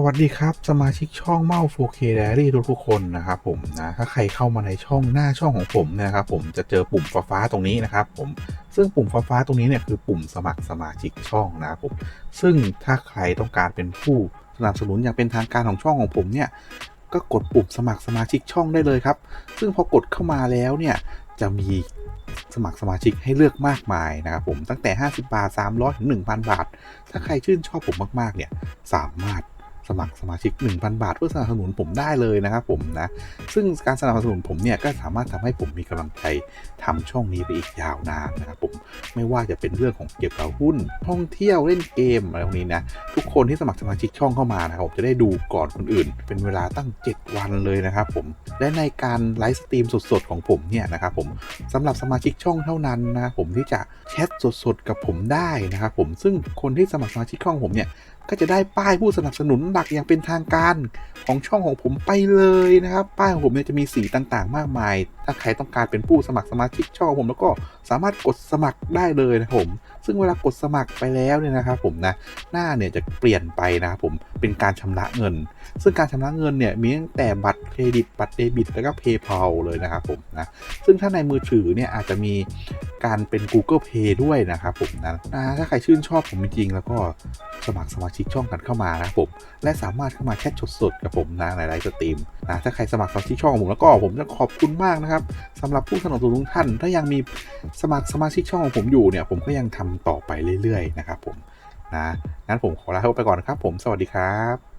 สวัสดีครับ สมาชิกช่องเมา 4K Diary ทุกคนนะครับผมนะถ้าใครเข้ามาในช่องหน้าช่องของผมนยนะครับผมจะเจอปุ่มฟ้าๆตรงนี้นะครับผมซึ่งปุ่มฟ้าๆตรงนี้เนี่ยคือปุ่มสมัครสมาชิกช่องนะครับผมซึ่งถ้าใครต้องการเป็นผู้สนับสนุนอย่างเป็นทางการของช่องของผมเนี่ยก็กดปุ่มสมัครสมาชิกช่องได้เลยครับ ซึ่งพอกดเข้ามาแล้วเนี่ยจะมีสมัครสมาชิกให้เลือกมากมายนะครับผมตั้งแต่ 50 บาท 300ถึง1,000 บาท ถ้าใครชื่นชอบผมมากๆเนี่ยสามารถ สมัครสมาชิก 1,000 บาท เพื่อสนับสนุนผมได้เลยนะครับผมนะซึ่งการสนับสนุนผมเนี่ยก็สามารถทำให้ผมมีกำลังใจทำช่องนี้ไปอีกยาวนานนะครับผมไม่ว่าจะเป็นเรื่องของเกี่ยวกับหุ้นท่องเที่ยวเล่นเกมอะไรพวกนี้นะทุกคนที่สมัครสมาชิกช่องเข้ามานะครับผมจะได้ดูก่อนคนอื่น เป็นเวลาตั้ง 7 วันเลยนะครับผมและในการไลฟ์สตรีมสดๆของผมเนี่ยนะครับผมสำหรับสมาชิกช่องเท่านั้นนะครับผมที่จะแชทสดๆกับผมได้นะครับผมซึ่งคนที่สมัครสมาชิกช่องผมเนี่ยก็จะได้ป้ายผู้สนับสนุนหลักอย่างเป็นทางการของช่องของผมไปเลยนะครับ ป้ายของผมเนี่ยจะมีสีต่างๆ มากมาย ถ้าใครต้องการเป็นผู้สมัครสมาชิกช่องผมแล้วก็สามารถกดสมัครได้เลยนะครับผม ซึ่งเวลากดสมัครไปแล้วเนี่ยนะครับผมนะ หน้าเนี่ยจะเปลี่ยนไปนะครับผมเป็นการชำระเงิน ซึ่งการชำระเงินเนี่ยมีตั้งแต่บัตรเครดิต บัตรเดบิต แล้วก็ PayPal เลยนะครับผมนะ ซึ่งถ้าในมือถือเนี่ยอาจจะมี การเป็น Google Pay ด้วยนะครับผมนะนะถ้าใครชื่นชอบผมจริงๆแล้วก็สมัครสมาชิกช่องกันเข้ามานะผม และสามารถเข้ามาแชทสดๆกับผมนะในไลฟ์สตรีมนะถ้าใครสมัครสมาชิกช่องของผมแล้วก็ผมจะขอบคุณมากนะครับสำหรับผู้สนับสนุนทุกท่าน ถ้ายังมีสมัครสมาชิกช่องของผมอยู่เนี่ย ผมก็ยังทำต่อไปเรื่อยๆนะครับผมนะงั้นผมขอลาไปก่อนครับผมสวัสดีครับ